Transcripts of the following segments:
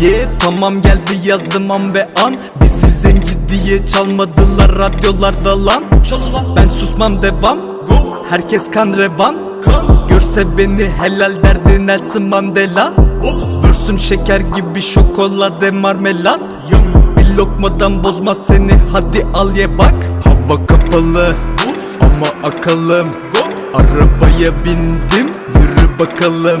Yeah tamam geldi yazdım an ve an. Bizi zenci diye çalmadılar radyolarda lan. Ben susmam devam. Herkes kan revan. Görse beni helal derdi Nelson Mandela. Vürsüm şeker gibi şokolade marmelat. Bir lokmadan bozmaz seni hadi al ye bak. Hava kapalı. Ama akalım. Arabaya bindim yürü bakalım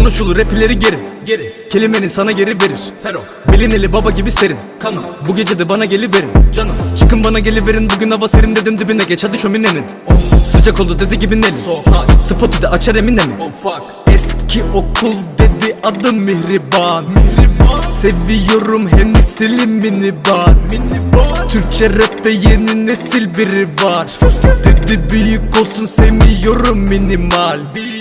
Konuşulur rapileri geri Geri Kelimenin sana geri verir. Fero Belin eli baba gibi serin. Kanım Bu gece de bana geliverin Canım Çıkın bana geliverin. Bugün hava serin dedim dibine geç. Hadi şöminenin. Sıcak oldu dedi gibi Nelly Spotu da açar emine mi Eski okul dedi adım Mihriban. Seviyorum Hennessy'li minibar. Türkçe rapte yeni nesil biri var. Dedi büyük olsun sevmiyorum minimal